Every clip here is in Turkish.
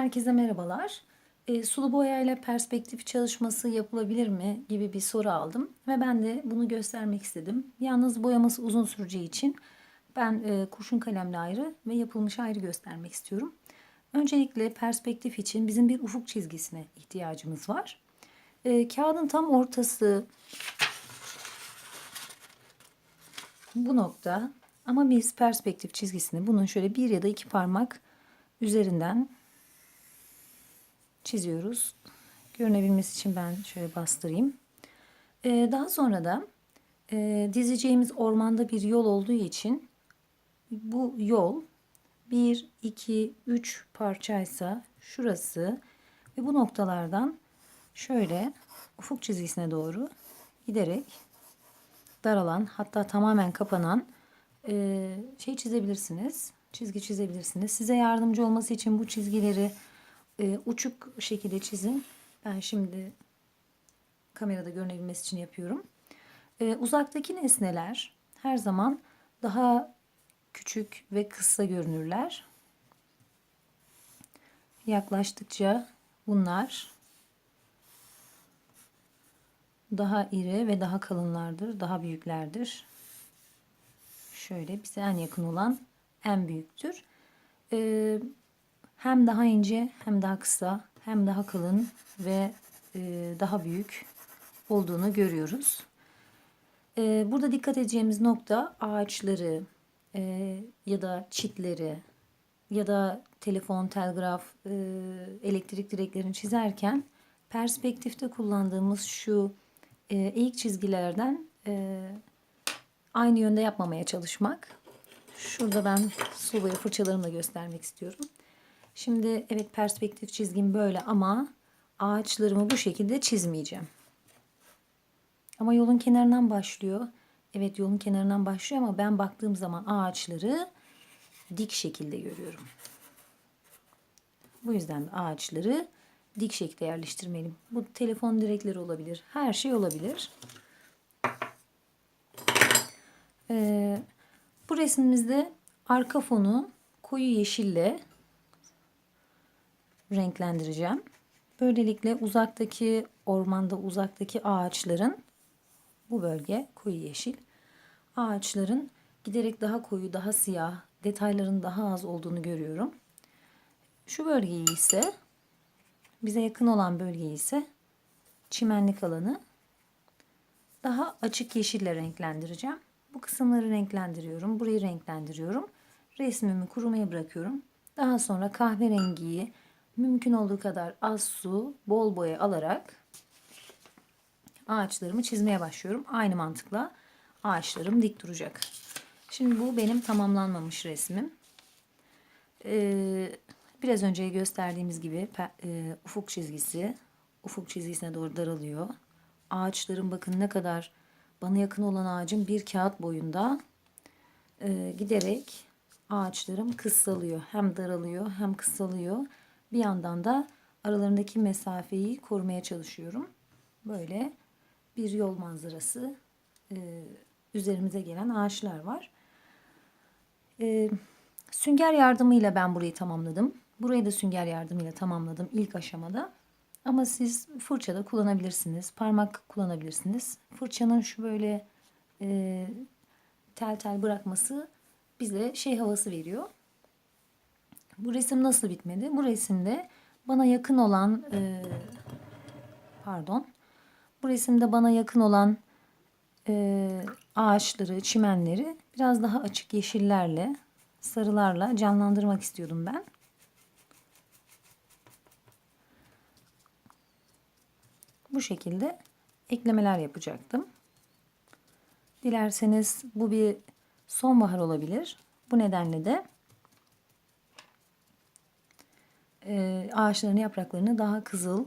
Herkese merhabalar. E, sulu boyayla perspektif çalışması yapılabilir mi gibi bir soru aldım ve ben de bunu göstermek istedim. Yalnız boyaması uzun süreceği için ben e, kurşun kalemle ayrı ve yapılmış ayrı göstermek istiyorum. Öncelikle perspektif için bizim bir ufuk çizgisine ihtiyacımız var. E, kağıdın tam ortası bu nokta ama biz perspektif çizgisini bunun şöyle bir ya da iki parmak üzerinden çiziyoruz. Görünebilmesi için ben şöyle bastırayım. Ee, daha sonra da e, dizeceğimiz ormanda bir yol olduğu için bu yol 1, 2, 3 parçaysa şurası ve bu noktalardan şöyle ufuk çizgisine doğru giderek daralan hatta tamamen kapanan e, şey çizebilirsiniz. Çizgi çizebilirsiniz. Size yardımcı olması için bu çizgileri e, uçuk şekilde çizin. Ben şimdi kamerada görünebilmesi için yapıyorum. E, uzaktaki nesneler her zaman daha küçük ve kısa görünürler. Yaklaştıkça bunlar daha iri ve daha kalınlardır, daha büyüklerdir. Şöyle bize en yakın olan en büyüktür. Ee, hem daha ince hem daha kısa hem daha kalın ve e, daha büyük olduğunu görüyoruz. Ee, burada dikkat edeceğimiz nokta ağaçları e, ya da çitleri ya da telefon, telgraf, e, elektrik direklerini çizerken perspektifte kullandığımız şu e, eğik çizgilerden e, aynı yönde yapmamaya çalışmak. Şurada ben sulu boya fırçalarımla göstermek istiyorum. Şimdi evet perspektif çizgim böyle ama ağaçlarımı bu şekilde çizmeyeceğim. Ama yolun kenarından başlıyor. Evet yolun kenarından başlıyor ama ben baktığım zaman ağaçları dik şekilde görüyorum. Bu yüzden ağaçları dik şekilde yerleştirmeliyim. Bu telefon direkleri olabilir. Her şey olabilir. Ee, bu resimimizde arka fonu koyu yeşille renklendireceğim. Böylelikle uzaktaki ormanda uzaktaki ağaçların bu bölge koyu yeşil. Ağaçların giderek daha koyu, daha siyah, detayların daha az olduğunu görüyorum. Şu bölgeyi ise bize yakın olan bölgeyi ise çimenlik alanı daha açık yeşille renklendireceğim. Bu kısımları renklendiriyorum. Burayı renklendiriyorum. Resmimi kurumaya bırakıyorum. Daha sonra kahverengiyi mümkün olduğu kadar az su, bol boya alarak ağaçlarımı çizmeye başlıyorum. Aynı mantıkla ağaçlarım dik duracak. Şimdi bu benim tamamlanmamış resmim. Ee, biraz önce gösterdiğimiz gibi e, ufuk çizgisi ufuk çizgisine doğru daralıyor. Ağaçların bakın ne kadar bana yakın olan ağacın bir kağıt boyunda e, giderek ağaçlarım kısalıyor. Hem daralıyor hem kısalıyor. Bir yandan da aralarındaki mesafeyi korumaya çalışıyorum. Böyle bir yol manzarası e, üzerimize gelen ağaçlar var. E, sünger yardımıyla ben burayı tamamladım. Burayı da sünger yardımıyla tamamladım ilk aşamada. Ama siz fırça da kullanabilirsiniz. Parmak kullanabilirsiniz. Fırçanın şu böyle e, tel tel bırakması bize şey havası veriyor. Bu resim nasıl bitmedi? Bu resimde bana yakın olan e, pardon. Bu resimde bana yakın olan e, ağaçları, çimenleri biraz daha açık yeşillerle, sarılarla canlandırmak istiyordum ben. Bu şekilde eklemeler yapacaktım. Dilerseniz bu bir sonbahar olabilir. Bu nedenle de e, ağaçların yapraklarını daha kızıl,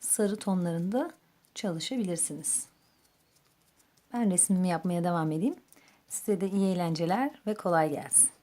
sarı tonlarında çalışabilirsiniz. Ben resmimi yapmaya devam edeyim. Size de iyi eğlenceler ve kolay gelsin.